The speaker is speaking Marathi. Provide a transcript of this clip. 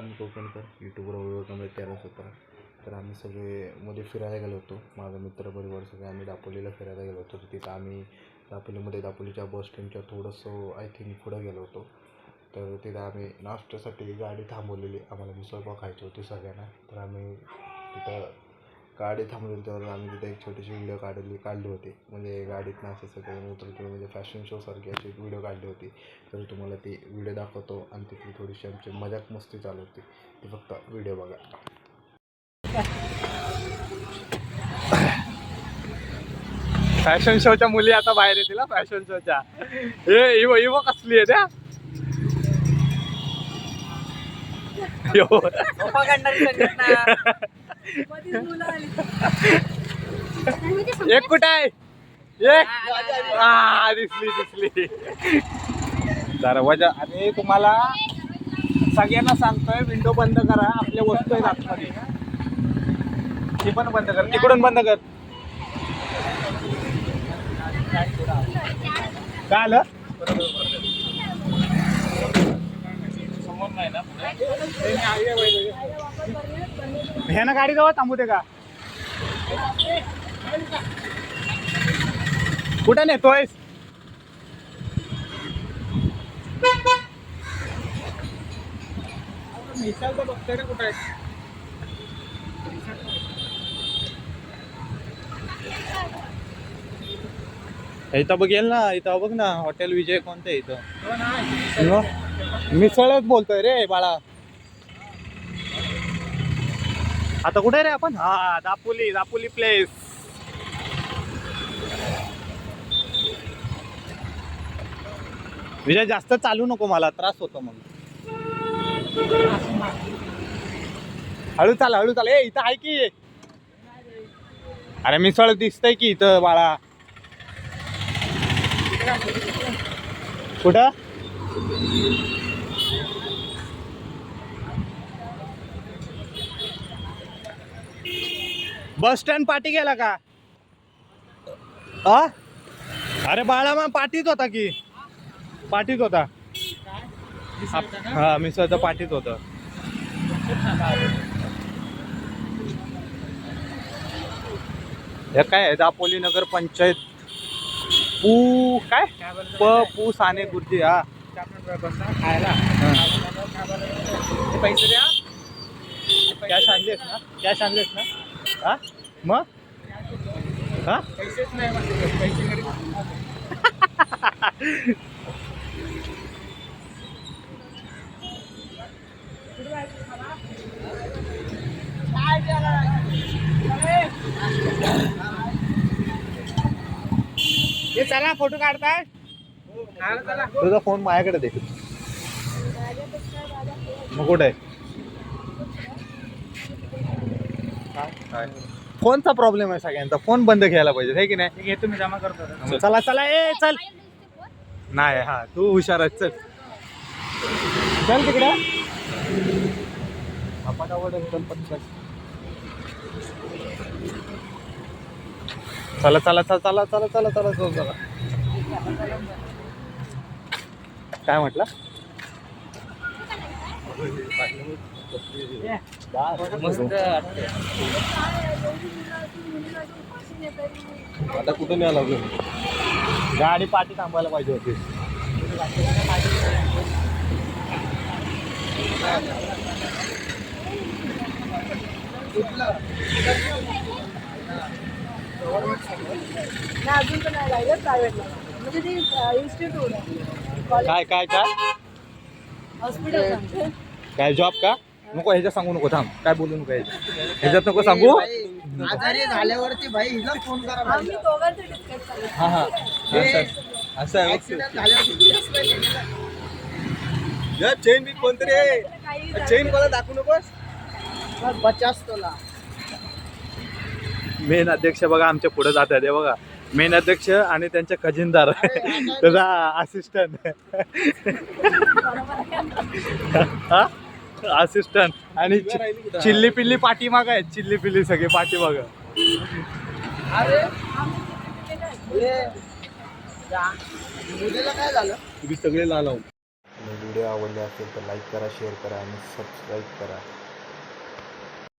आम्ही कोकणकर यूट्यूबवर व्हिडिओ करत होता तर आम्ही सगळे मध्ये फिरायला गेलो होतो. माझा मित्रपरिवार सगळे आम्ही दापोलीला फिरायला गेलो होतो. तर तिथं आम्ही दापोलीमध्ये दापोलीच्या बस स्टँडच्या थोडंसं आय थिंक पुढं गेलो होतो. तर तिथं आम्ही नाश्त्यासाठी गाडी थांबवलेली. आम्हाला मिसळपाव खायची होती सगळ्यांना. तर आम्ही तिथं गाडी थांबवली तर आम्ही तिथे एक छोटीशी व्हिडिओ काढली काढली होती. म्हणजे गाडीत नाचे सगळे उतरतो म्हणजे फॅशन शो सारखी अशी एक व्हिडिओ काढली होती. तर तुम्हाला ती व्हिडिओ दाखवतो आणि तिथली थोडीशी आमची मजाक मस्ती चालू होती. ती फक्त व्हिडिओ बघा. फॅशन शोच्या मुली आता बाहेर येतील फॅशन शोच्या हे इवो इवो कसली आहे त्या? यो एक कुठे आहे? एक. हा दिसली दिसली. दरवाजा आणि तुम्हाला सगळ्यांना सांगतोय विंडो बंद करा. आपल्या वस्तू आहेत आतमध्ये. ती पण बंद कर. तिकडून बंद कर. काय आलं? ह्यानं गाडी जवळ थांबू दे का? कुठं नेतोय बघतोय ना कुठं आहे इथं बघेल ना इथं बघ ना हॉटेल विजय कोणतं आहे इथं? मिसळच बोलतोय रे बाळा. आता कुठे रे आपण? हा दापोली दापोली प्लेस विजय जास्त चालू नको मला त्रास होतो मग. हळू चाल हळू चाल. ए इथं आहे की? अरे मिसळ दिसतंय की इथं बाळा. कुठं? बस स्टँड पाठी गेला का? आ? अरे बाळा मग पाठीत होता की. पाठीत होता. हा मिसळचं पाठीत होतं. हे काय दापोली नगर पंचायत. पू काय? प पू साने गुरुजी हा. खायला पैसे द्या. कॅश आणलेस ना? कॅश आणलेस ना? मग? हा? चला फोटो काढताय? तुझा फोन माझ्याकडे दे. मग कुठे फोनचा प्रॉब्लेम आहे सगळ्यांचा. फोन बंद घ्यायला पाहिजे हे की नाही? हे तुम्ही जमा करतो चला चला ए चल. नाही हा तू हुशार आहेस, चल. चल तिकडे. आपण आवडेल चला चला चला चला चला चला चला चला चला. काय म्हटलं? मस्त आता कुठं नाही आला गाडी पाठी थांबायला पाहिजे होती. नाही अजून तर नाही लागलं प्रायव्हेटला म्हणजे ती इन्स्टिट्यूट काय काय काय? काय जॉब का? नको ह्याच्यात सांगू नको थांब. काय बोलू नको ह्याच्यात ह्याच्यात नको सांगू? आजारी झाल्यावरती भाई हिला फोन करा हा हा. असं असं आहे झाल्यावरती चेन बी कोणतरी आहे. चेन मला दाखवू नकोस? बचास तोला. मेन अध्यक्ष बघा आमच्या पुढे जात आहे बघा. मेन अध्यक्ष आणि त्यांचे खजिनदार. त्याचा असिस्टंट हा? असिस्टंट आणि चिल्ली पिल्ली पाठीमाग आहे चिल्ली पिल्ली सगळी पाठीमाग. अरे जा. मुलीला काय झालं? तुम्ही सगळे लाल व्हिडिओ आवडले असेल तर लाईक करा शेअर करा आणि सबस्क्राईब करा.